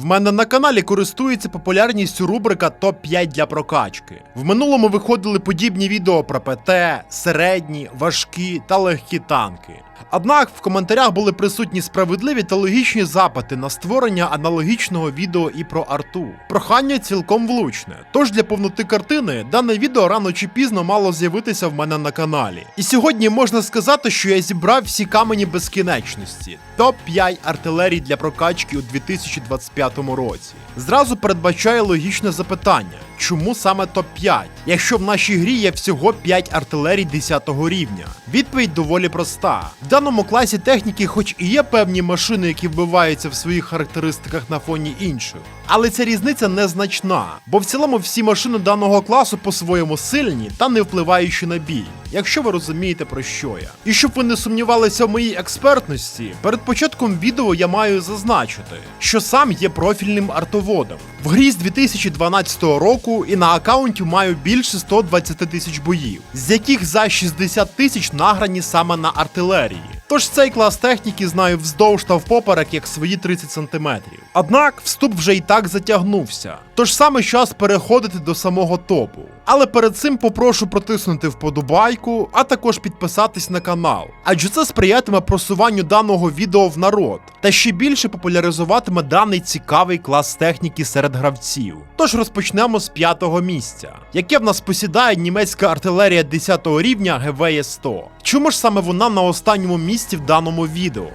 В мене на каналі користується популярністю рубрика Топ-5 для прокачки. В минулому виходили подібні відео про ПТ, середні, важкі та легкі танки. Однак в коментарях були присутні справедливі та логічні запити на створення аналогічного відео і про арту. Прохання цілком влучне. Тож для повноти картини дане відео рано чи пізно мало з'явитися в мене на каналі. І сьогодні можна сказати, що я зібрав всі камені безкінечності. Топ-5 артилерій для прокачки у 2025 році. Зразу передбачає логічне запитання: чому саме топ-5, якщо в нашій грі є всього 5 артилерій 10 рівня? Відповідь доволі проста. В даному класі техніки, хоч і є певні машини, які вбиваються в своїх характеристиках на фоні інших, але ця різниця незначна, бо в цілому всі машини даного класу по-своєму сильні та не впливаючі на бій, якщо ви розумієте про що я. І щоб ви не сумнівалися в моїй експертності, перед початком відео я маю зазначити, що сам є профільним артоводом. В грі з 2012 року і на аккаунті маю більше 120 тисяч боїв, з яких за 60 тисяч награні саме на артилерії. Тож цей клас техніки знаю вздовж та впоперек як свої 30 сантиметрів. Однак вступ вже і так затягнувся. Тож саме час переходити до самого топу. Але перед цим попрошу протиснути вподобайку, а також підписатись на канал, адже це сприятиме просуванню даного відео в народ та ще більше популяризуватиме даний цікавий клас техніки серед гравців. Тож розпочнемо з п'ятого місця, яке в нас посідає німецька артилерія 10 рівня ГВЄ 100. Чому ж саме вона на останньому місці в даному відео?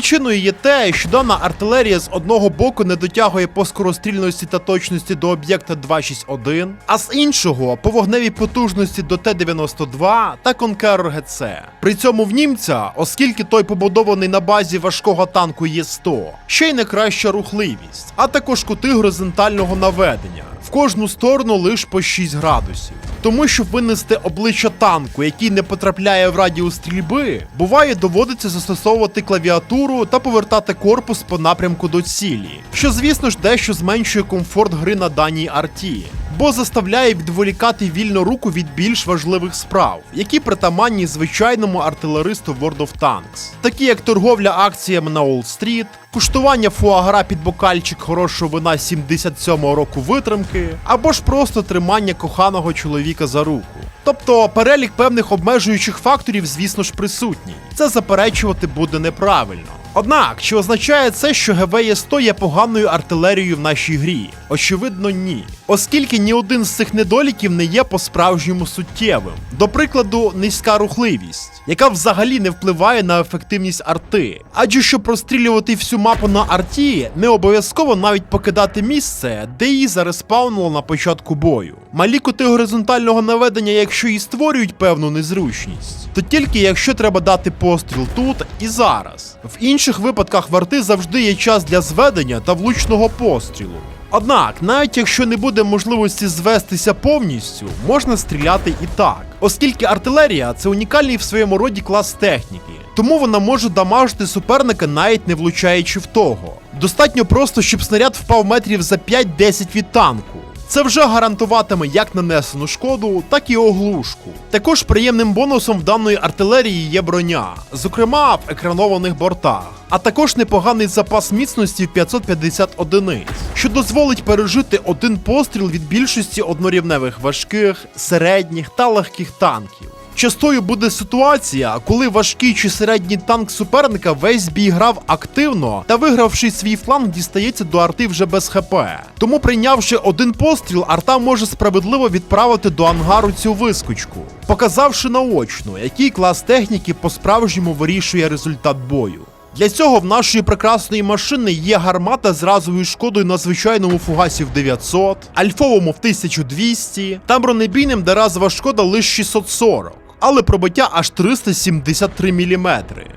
Причиною є те, що дана артилерія з одного боку не дотягує по скорострільності та точності до об'єкта 261, а з іншого по вогневій потужності до Т-92 та Conqueror ГЦ. При цьому в німця, оскільки той побудований на базі важкого танку Є100, ще й не краща рухливість, а також кути горизонтального наведення. Кожну сторону лише по 6 градусів. Тому, щоб винести обличчя танку, який не потрапляє в радіус стрільби, буває доводиться застосовувати клавіатуру та повертати корпус по напрямку до цілі, що, звісно ж, дещо зменшує комфорт гри на даній арті, бо заставляє відволікати вільну руку від більш важливих справ, які притаманні звичайному артилеристу World of Tanks, такі як торговля акціями на Уолл-стріт, куштування фуагра під бокальчик хорошого вина 77-го року витримки, або ж просто тримання коханого чоловіка за руку. Тобто перелік певних обмежуючих факторів, звісно ж, присутній. Це заперечувати буде неправильно. Однак, чи означає це, що ГВЄ 100 є поганою артилерією в нашій грі? Очевидно, ні. Оскільки ні один з цих недоліків не є по-справжньому суттєвим. До прикладу, низька рухливість, яка взагалі не впливає на ефективність арти. Адже щоб прострілювати всю мапу на арті, не обов'язково навіть покидати місце, де її зареспаунило на початку бою. Малі кути горизонтального наведення, якщо і створюють певну незручність, то тільки якщо треба дати постріл тут і зараз. В інших випадках в арти завжди є час для зведення та влучного пострілу. Однак, навіть якщо не буде можливості звестися повністю, можна стріляти і так, оскільки артилерія це унікальний в своєму роді клас техніки, тому вона може дамажити суперника навіть не влучаючи в того. Достатньо просто, щоб снаряд впав метрів за 5-10 від танку. Це вже гарантуватиме як нанесену шкоду, так і оглушку. Також приємним бонусом в даної артилерії є броня, зокрема в екранованих бортах, а також непоганий запас міцності в 550 одиниць, що дозволить пережити один постріл від більшості однорівневих важких, середніх та легких танків. Частою буде ситуація, коли важкий чи середній танк суперника весь бій грав активно та вигравши свій фланг, дістається до арти вже без ХП. Тому, прийнявши один постріл, арта може справедливо відправити до ангару цю вискочку, показавши наочно, який клас техніки по-справжньому вирішує результат бою. Для цього в нашої прекрасної машини є гармата з разовою шкодою на звичайному фугасі в 900, альфовому в 1200 та бронебійним, де разова шкода лише 640. Але пробиття аж 373 мм,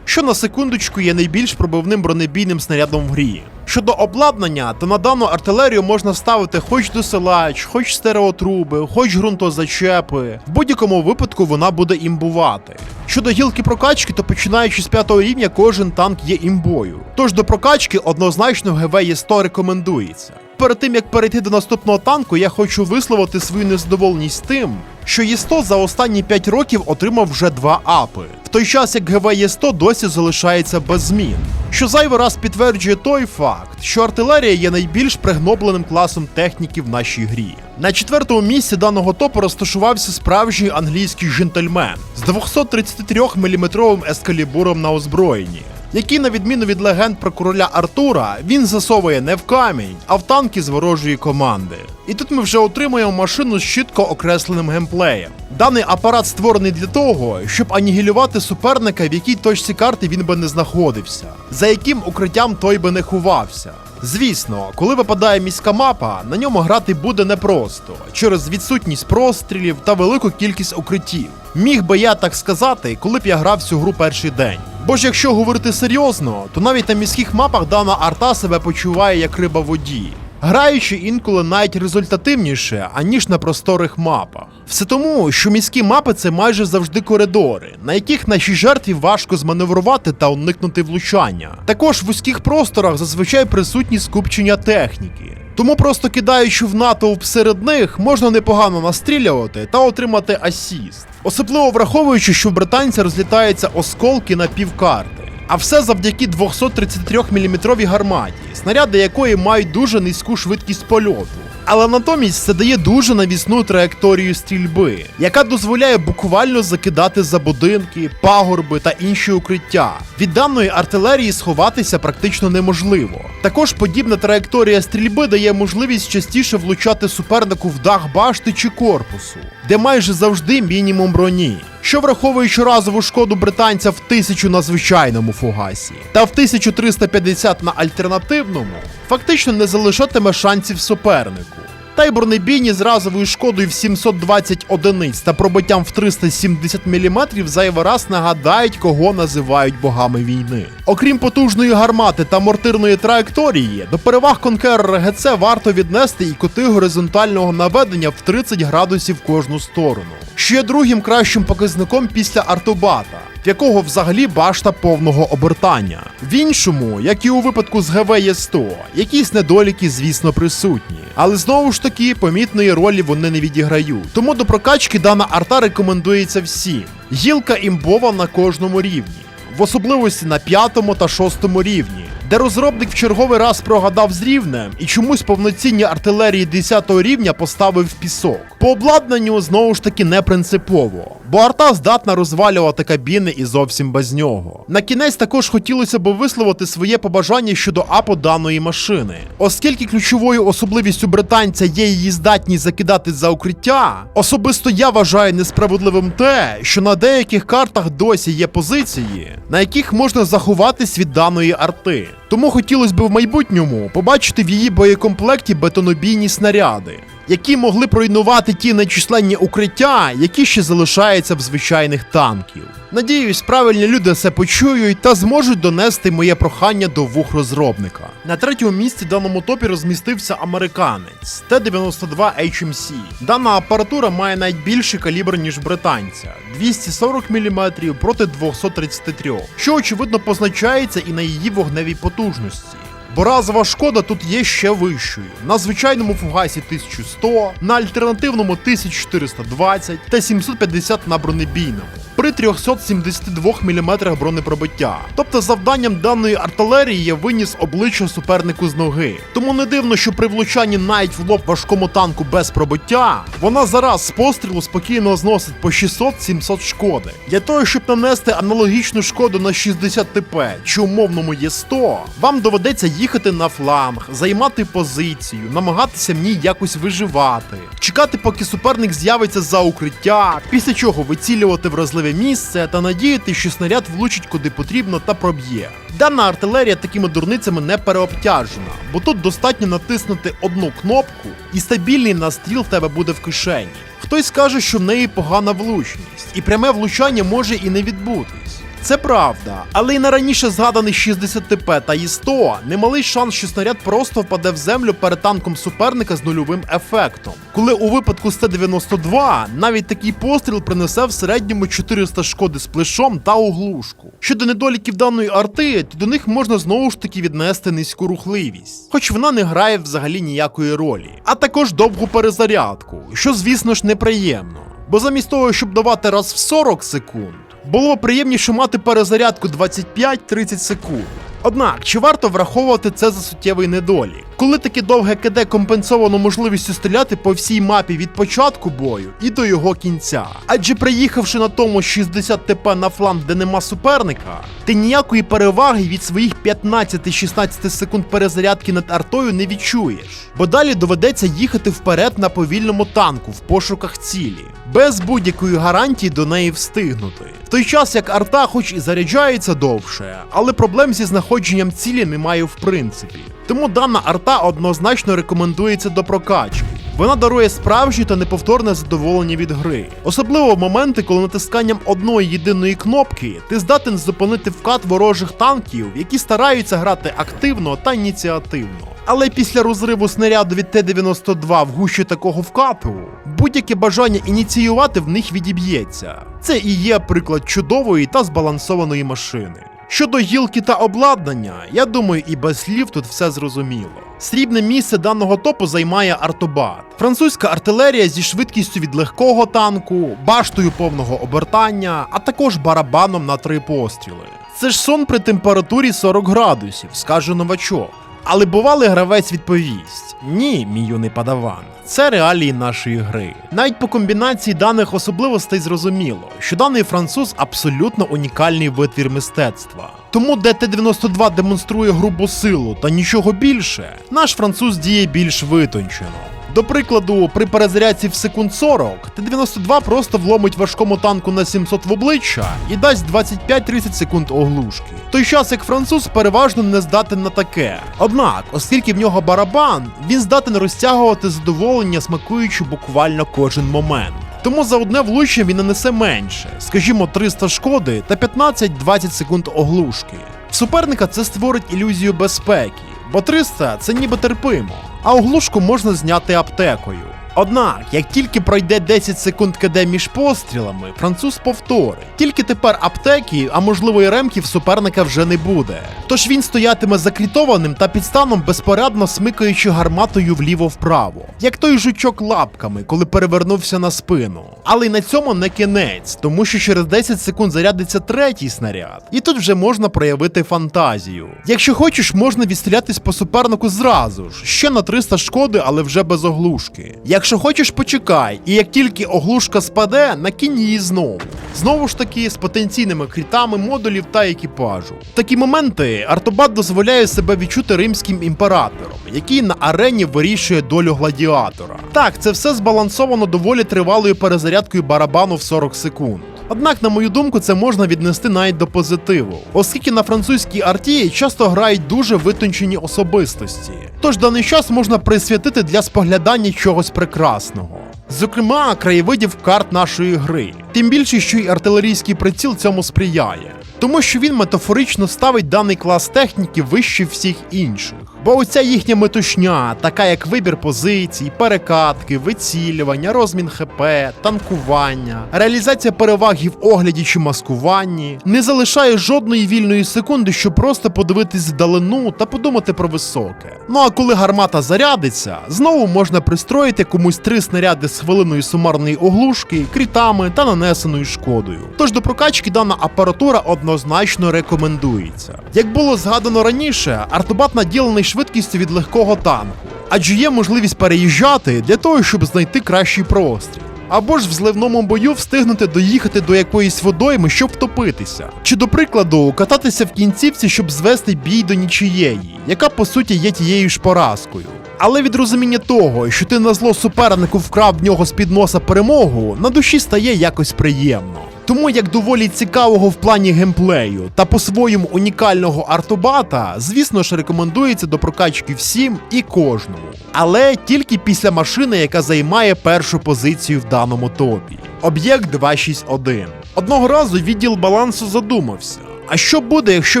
що на секундочку є найбільш пробивним бронебійним снарядом в грі. Щодо обладнання, то на дану артилерію можна ставити хоч досилач, хоч стереотруби, хоч ґрунтозачепи. В будь-якому випадку вона буде імбувати. Щодо гілки прокачки, то починаючи з 5 рівня, кожен танк є імбою. Тож до прокачки однозначно ГВ є 100 рекомендується. Перед тим як перейти до наступного танку, я хочу висловити свою незадоволеність тим, що Є100 за останні 5 років отримав вже два апи, в той час як ГВ Є100 досі залишається без змін. Що зайвий раз підтверджує той факт, що артилерія є найбільш пригнобленим класом техніки в нашій грі. На четвертому місці даного топу розташувався справжній англійський джентльмен з 233 мм ескалібуром на озброєнні, який, на відміну від легенд про короля Артура, він засовує не в камінь, а в танки з ворожої команди. І тут ми вже отримуємо машину з чітко окресленим геймплеєм. Даний апарат створений для того, щоб анігілювати суперника, в якій точці карти він би не знаходився, за яким укриттям той би не ховався. Звісно, коли випадає міська мапа, на ньому грати буде непросто через відсутність прострілів та велику кількість укриттів. Міг би я так сказати, коли б я грав цю гру перший день. Бо ж якщо говорити серйозно, то навіть на міських мапах дана арта себе почуває як риба в воді. Граючи інколи навіть результативніше, аніж на просторих мапах. Все тому, що міські мапи це майже завжди коридори, на яких нашій жертві важко зманеврувати та уникнути влучання. Також в вузьких просторах зазвичай присутні скупчення техніки. Тому просто кидаючи в натовп серед них, можна непогано настрілювати та отримати асіст. Особливо враховуючи, що в британця розлітаються осколки на півкарти. А все завдяки 233 мм гарматі, снаряди якої мають дуже низьку швидкість польоту. Але натомість це дає дуже навісну траєкторію стрільби, яка дозволяє буквально закидати за будинки, пагорби та інші укриття. Від даної артилерії сховатися практично неможливо. Також подібна траєкторія стрільби дає можливість частіше влучати супернику в дах башти чи корпусу, де майже завжди мінімум броні. Що враховуючи разову шкоду британця в 1000 на звичайному фугасі та в 1350 на альтернативному, фактично не залишатиме шансів супернику. Та й бронебійні з разовою шкодою в 720 одиниць та пробиттям в 370 мм зайвий раз нагадають, кого називають богами війни. Окрім потужної гармати та мортирної траєкторії, до переваг Conqueror GC варто віднести і кути горизонтального наведення в 30 градусів кожну сторону, що є другим кращим показником після Артобата в якого взагалі башта повного обертання. В іншому, як і у випадку з ГВ Є100, якісь недоліки, звісно, присутні. Але знову ж таки, помітної ролі вони не відіграють. Тому до прокачки дана арта рекомендується всім. Гілка імбова на кожному рівні, в особливості на п'ятому та шостому рівні. Де розробник в черговий раз прогадав з рівнем і чомусь повноцінні артилерії 10 рівня поставив в пісок. По обладнанню знову ж таки не принципово, бо арта здатна розвалювати кабіни і зовсім без нього. На кінець також хотілося б висловити своє побажання щодо апо даної машини, оскільки ключовою особливістю британця є її здатність закидати за укриття. Особисто я вважаю несправедливим те, що на деяких картах досі є позиції, на яких можна заховатись від даної арти. Тому хотілося б в майбутньому побачити в її боєкомплекті бетонобійні снаряди, які могли б руйнувати ті нечисленні укриття, які ще залишаються в звичайних танків. Надіюсь, правильні люди це почують та зможуть донести моє прохання до вух розробника. На третьому місці в даному топі розмістився американець Т-92 HMC. Дана апаратура має навіть більший калібр, ніж британця 240 мм проти 233, що очевидно позначається і на її вогневій потужності. Бо разова шкода тут є ще вищою. На звичайному фугасі 1100, на альтернативному 1420 та 750 на бронебійному. При 372 мм бронепробиття. Тобто завданням даної артилерії виніс обличчя супернику з ноги. Тому не дивно, що при влучанні навіть в лоб важкому танку без пробиття, вона зараз з пострілу спокійно зносить по 600-700 шкоди. Для того, щоб нанести аналогічну шкоду на 60 ТП чи умовному Є100, вам доведеться їхати на фланг, займати позицію, намагатися в ній якось виживати, чекати, поки суперник з'явиться за укриття, після чого вицілювати вразливе місце та надіяти, що снаряд влучить куди потрібно та проб'є. Дана артилерія такими дурницями не переобтяжена, бо тут достатньо натиснути одну кнопку, і стабільний настріл в тебе буде в кишені. Хтось скаже, що в неї погана влучність, і пряме влучання може і не відбутись. Це правда, але й на раніше згаданий 60 ТП та І100 немалий шанс, що снаряд просто впаде в землю перед танком суперника з нульовим ефектом. Коли у випадку з Т-92 навіть такий постріл принесе в середньому 400 шкоди з плешом та оглушку. Щодо недоліків даної арти, то до них можна знову ж таки віднести низьку рухливість, хоч вона не грає взагалі ніякої ролі, а також довгу перезарядку, що звісно ж неприємно. Бо замість того, щоб давати раз в 40 секунд, було приємніше мати перезарядку 25-30 секунд. Однак, чи варто враховувати це за суттєвий недолік? Коли таке довге КД компенсовано можливістю стріляти по всій мапі від початку бою і до його кінця. Адже приїхавши на тому 60 ТП на фланг, де нема суперника, ти ніякої переваги від своїх 15-16 секунд перезарядки над артою не відчуєш. Бо далі доведеться їхати вперед на повільному танку в пошуках цілі, без будь-якої гарантії до неї встигнути. В той час як арта, хоч і заряджається довше, але проблем зі знаходженням цілі немає в принципі. Тому дана арта однозначно рекомендується до прокачки. Вона дарує справжнє та неповторне задоволення від гри, особливо в моменти, коли натисканням одної єдиної кнопки ти здатен зупинити вкат ворожих танків, які стараються грати активно та ініціативно. Але після розриву снаряду від Т-92 в гущі такого вкату, будь-яке бажання ініціювати в них відіб'ється. Це і є приклад чудової та збалансованої машини. Щодо гілки та обладнання, я думаю, і без слів тут все зрозуміло. Срібне місце даного топу займає артобат. Французька артилерія зі швидкістю від легкого танку, баштою повного обертання, а також барабаном на три постріли. Це ж сон при температурі 40 градусів, скаже новачок. Але бували гравець відповість: ні, мій юний падаван, це реалії нашої гри. Навіть по комбінації даних особливостей зрозуміло, що даний француз абсолютно унікальний витвір мистецтва. Тому ДТ-92 демонструє грубу силу та нічого більше, наш француз діє більш витончено. До прикладу, при перезарядці в секунд 40, Т-92 просто вломить важкому танку на 700 в обличчя і дасть 25-30 секунд оглушки. В той час як француз переважно не здатен на таке. Однак, оскільки в нього барабан, він здатен розтягувати задоволення, смакуючи буквально кожен момент. Тому за одне влучення він нанесе менше, скажімо, 300 шкоди та 15-20 секунд оглушки. В суперника це створить ілюзію безпеки, бо 300 це ніби терпимо, а оглушку можна зняти аптекою. Однак, як тільки пройде 10 секунд КД між пострілами, француз повторить. Тільки тепер аптеки, а можливо і ремки в суперника вже не буде. Тож він стоятиме закрітованим та підстаном безпорадно смикаючи гарматою вліво-вправо, як той жучок лапками, коли перевернувся на спину. Але й на цьому не кінець, тому що через 10 секунд зарядиться третій снаряд, і тут вже можна проявити фантазію. Якщо хочеш, можна відстрілятись по супернику зразу ж, ще на 300 шкоди, але вже без оглушки. Якщо хочеш, почекай, і як тільки оглушка спаде, накинь її знову. Знову ж таки, з потенційними крітами модулів та екіпажу. В такі моменти Артобат дозволяє себе відчути римським імператором, який на арені вирішує долю гладіатора. Так, це все збалансовано доволі тривалою перезарядкою барабану в 40 секунд. Однак, на мою думку, це можна віднести навіть до позитиву, оскільки на французькій арті часто грають дуже витончені особистості. Тож даний час можна присвятити для споглядання чогось прекрасного. Зокрема, краєвидів карт нашої гри. Тим більше, що й артилерійський приціл цьому сприяє. Тому що він метафорично ставить даний клас техніки вище всіх інших. Бо оця їхня метушня, така як вибір позицій, перекатки, вицілювання, розмін ХП, танкування, реалізація переваги в огляді чи маскуванні, не залишає жодної вільної секунди, щоб просто подивитись вдалину та подумати про високе. Ну а коли гармата зарядиться, знову можна пристроїти комусь три снаряди з хвилиною сумарної оглушки, крітами та нанесеною шкодою. Тож до прокачки дана апаратура однозначно рекомендується. Як було згадано раніше, артобат наділений швидкістю від легкого танку, адже є можливість переїжджати для того, щоб знайти кращий простріл. Або ж в зливному бою встигнути доїхати до якоїсь водойми, щоб втопитися. Чи, до прикладу, кататися в кінцівці, щоб звести бій до нічиєї, яка по суті є тією ж поразкою. Але від розуміння того, що ти на зло супернику вкрав в нього з-під носа перемогу, на душі стає якось приємно. Тому як доволі цікавого в плані геймплею та по-своєму унікального артобата, звісно ж, рекомендується до прокачки всім і кожному. Але тільки після машини, яка займає першу позицію в даному топі. Об'єкт 261. Одного разу відділ балансу задумався. А що буде, якщо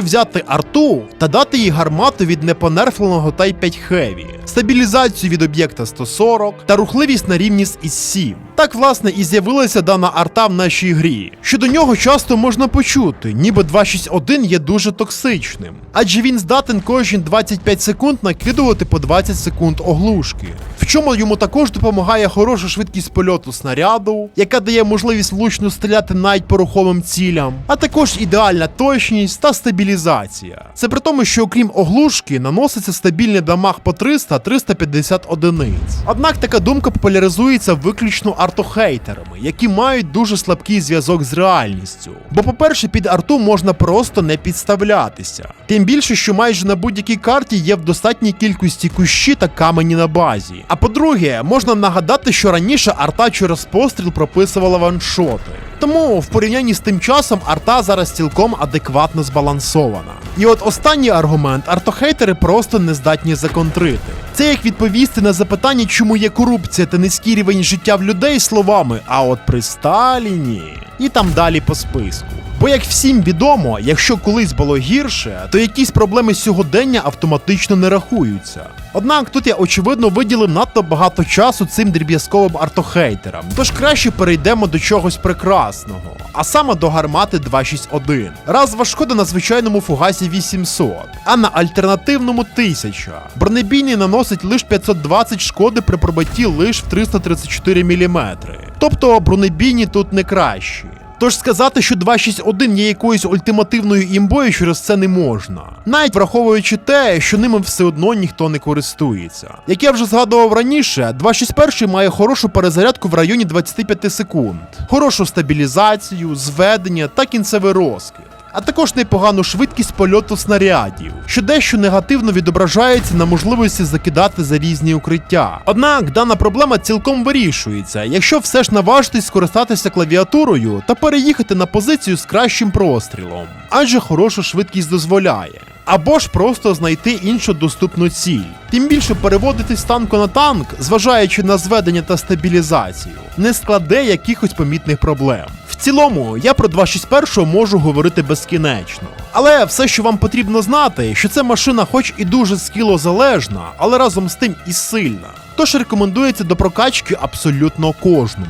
взяти арту та дати їй гармату від непонерфленого Type 5 Heavy, стабілізацію від об'єкта 140 та рухливість на рівні з із 7 Так, власне, і з'явилася дана арта в нашій грі. Щодо нього часто можна почути, ніби 261 є дуже токсичним, адже він здатен кожні 25 секунд накидувати по 20 секунд оглушки. В Причому йому також допомагає хороша швидкість польоту снаряду, яка дає можливість влучно стріляти навіть по рухомим цілям, а також ідеальна точність та стабілізація. Це при тому, що окрім оглушки наноситься стабільний дамаг по 300-350 одиниць. Однак така думка популяризується виключно артохейтерами, які мають дуже слабкий зв'язок з реальністю. Бо, по-перше, під арту можна просто не підставлятися. Тим більше, що майже на будь-якій карті є в достатній кількості кущі та камені на базі. А по-друге, можна нагадати, що раніше арта через постріл прописувала ваншоти. Тому в порівнянні з тим часом арта зараз цілком адекватно збалансована. І от останній аргумент артохейтери просто не здатні законтрити. Це як відповісти на запитання, чому є корупція та низький рівень життя в людей словами, а от при Сталіні і там далі по списку. Бо як всім відомо, якщо колись було гірше, то якісь проблеми сьогодення автоматично не рахуються. Однак тут я очевидно виділив надто багато часу цим дріб'язковим артохейтерам, тож краще перейдемо до чогось прекрасного, а саме до гармати 261. Разова шкода на звичайному фугасі 800, а на альтернативному 1000. Бронебійний наносить лише 520 шкоди при пробитті лише в 334 мм. Тобто бронебійні тут не кращі. Тож сказати, що 261 є якоюсь ультимативною імбою через це не можна, навіть враховуючи те, що ними все одно ніхто не користується. Як я вже згадував раніше, 261 має хорошу перезарядку в районі 25 секунд, хорошу стабілізацію, зведення та кінцевий розкид. А також непогану швидкість польоту снарядів, що дещо негативно відображається на можливості закидати за різні укриття. Однак дана проблема цілком вирішується, якщо все ж наважитись скористатися клавіатурою та переїхати на позицію з кращим прострілом, адже хороша швидкість дозволяє. Або ж просто знайти іншу доступну ціль. Тим більше переводити з танку на танк, зважаючи на зведення та стабілізацію, не складе якихось помітних проблем. Цілому, я про 261 можу говорити безкінечно. Але все, що вам потрібно знати, що це машина, хоч і дуже скілозалежна, але разом з тим і сильна. Тож рекомендується до прокачки абсолютно кожному.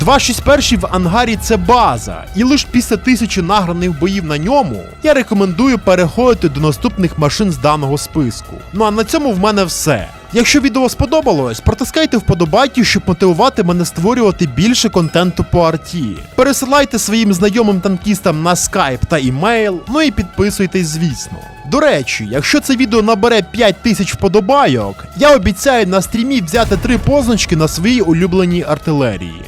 261 в ангарі це база, і лише після тисячі награних боїв на ньому я рекомендую переходити до наступних машин з даного списку. Ну а на цьому в мене все. Якщо відео сподобалось, протискайте вподобайки, щоб мотивувати мене створювати більше контенту по арті. Пересилайте своїм знайомим танкістам на скайп та імейл, ну і підписуйтесь, звісно. До речі, якщо це відео набере 5000 вподобайок, я обіцяю на стрімі взяти три позначки на своїй улюбленій артилерії.